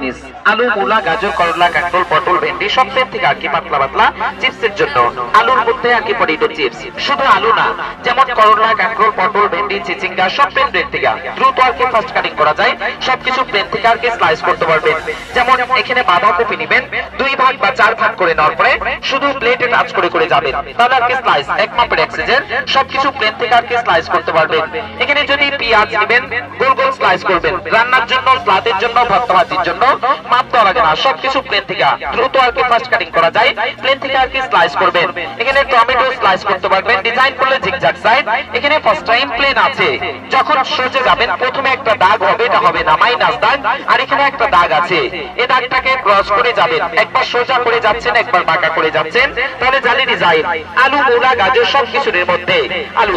জিনিস, আলু, মূলা, গাজর, করলা কাঁকরোল পটল, ভেন্ডি, সব প্লেন থেকে আর কি পাতলা পাতলা চিপসের জন্য। আলুর মধ্যে আর কি পটেটো চিপস শুধু আলু না, যেমন করলা কাঁকরোল পটল, ভেন্ডি, চিচিঙ্গা, সব প্লেন প্লেন থেকে। দ্রুত আর কি ফাস্ট কাটিং করা যায়, সবকিছু প্লেন থেকে আর কি স্লাইস করতে পারবেন। যেমন এখানে বাঁধাকপি নেবেন, দুই ভাগ বা চার ভাগ করে নেওয়ার পরে শুধু প্লেটে টাচ করে করে যাবেন। তাহলে আর কি স্লাইস এক মাপের এক্সিজেন সবকিছু প্লেন থেকে আর কি স্লাইস করতে পারবেন। এখানে যদি পেঁয়াজ নেবেন, গোল গোল স্লাইস করবেন। রান্নার জন্য, স্লাদের জন্য, ভর্তা ভাজির জন্য মাপ দেওয়া লাগে না। সবকিছু প্লেন থেকে দ্রুত আর কি ফাস্ট কাটিং করা যায়। প্লেন থেকে আর কি স্লাইস করবেন। এখানে টমেটো স্লাইস করতে পারবেন। ডিজাইন করলে জিগজ্যাগ সাইড এখানে ফার্স্ট টাইম প্লেন আছে। যখন সোজা যাবেন, প্রথমে একটা দাগ হবে, এটা হবে না মাইনাস দাগ। আর এখানে একটা দাগ আছে। এই দাগটাকে ক্রস করে যাবেন। একবার সোজা করে যাচ্ছেন, একবার বাঁকা করে যাচ্ছেন। তাহলে জালি ডিজাইন আলু, মূলা, গাজর সব কিছুর মধ্যে। আলু।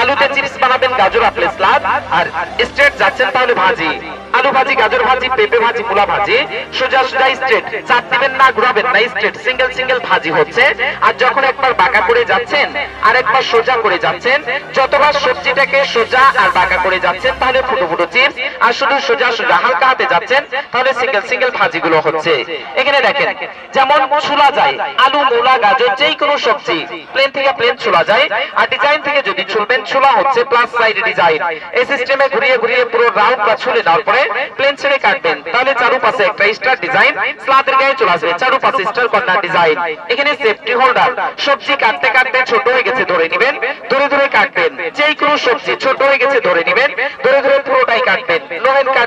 আলুতে চিপস বানাবেন, গাজর আপেল স্লাদ আর স্ট্রেট যাচ্ছেন, তাহলে ভাজি। আলু ভাজি, গাজর ভাজি, পেঁপে ভাজি, মূলা ভাজি সোজা সোজা স্ট্রেট চাপ দিবেন না, ঘুরাবেন না স্ট্রেট সিঙ্গেল সিঙ্গেল ভাজি হচ্ছে। আর যখন একবার বাঁকা করে যাচ্ছেন আর একবার সোজা করে যাচ্ছেন, যতবার সবজিটাকে সোজা আর বাঁকা করে যাচ্ছেন, তাহলে ফুটো ফুটো চিপস। আর শুধু সোজা সোজা, হালকা হাতে যাচ্ছেন, তাহলে সিঙ্গেল সিঙ্গেল ভাজিগুলো হচ্ছে। এখানে দেখেন, যেমন ছোলা যায়, আলু, মূলা, গাজর যেই কোনো সবজি প্লেন থেকে প্লেন ছোলা যায়। আর ডিজাইন থেকে যদি ছুলবেন, ছোলা হচ্ছে প্লাস সাইড ডিজাইন এই সিস্টেমে ঘুরিয়ে ঘুরিয়ে পুরো রাউন্ড বা ছুলে দেওয়ার পরে প্লেন ছেড়ে কাটবেন। তাহলে চারুপাশে একটা স্টার ডিজাইন, স্লাদের গায়ে চলে আসবে, চারুপাশে স্টার কর্নার ডিজাইন। এখানে সেফটি হোল্ডার সবজি কাটতে কাটতে ছোট হয়ে গেছে, ধরে নেবেন। ধরে ধরে কাটবেন যেই কোনো সবজি ছোট হয়ে গেছে, ধরে নেবেন। ধরে ধরে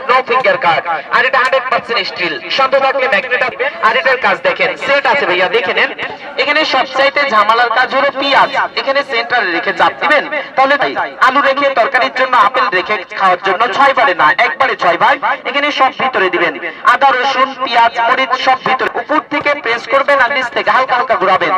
নো ফিঙ্গার কাট আর এটা হান্ড্রেড পার্সেন্ট স্টিল শান্ত থাকলে ম্যাগনেট আসবে আর এটার কাজ দেখেন। সেট আছে ভাইয়া, দেখে নেন। এখানে সবচাইতে ঝামেলার কাজ হলো পেঁয়াজ। এখানে সেন্টারে রেখে চাপ দিবেন। তাহলে আলু রেখে তরকারির জন্য আপেল রেখে খাওয়ার জন্য ছয় বারে না, একবারে ছয় ভাগ এখানে সব ভিতরে দিবেন। আদা, রসুন, পেঁয়াজ, মরিচ সব ভিতরে। উপর থেকে প্রেস করবেন আর নিচ থেকে হালকা হালকা ঘুরাবেন।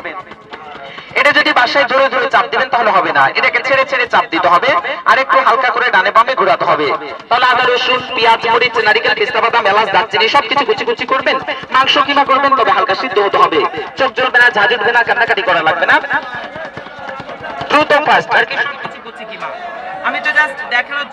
এটা যদি বাসায় জোরে জোরে চাপ দিবেন তাহলে হবে না। এটাকে ছেড়ে ছেড়ে চাপ দিতে হবে। আর একটু হালকা করে ডানে বামে ঘোরাতে হবে। তাহলে আদা, রসুন, পেঁয়াজ, মরিচ, নারিকেল পেস্তা বাদাম এলাচ দারচিনি সবকিছু কুচি কুচি করবেন। মাংস কিমা করবেন, তবে হালকা সিদ্ধ হতে হবে। চোখ জ্বলবে না ঝাঁঝ উঠবে না কান্নাকাটি করা লাগবে না। দ্রুত ফাস্ট আর কি আমি তো জাস্ট দেখানোর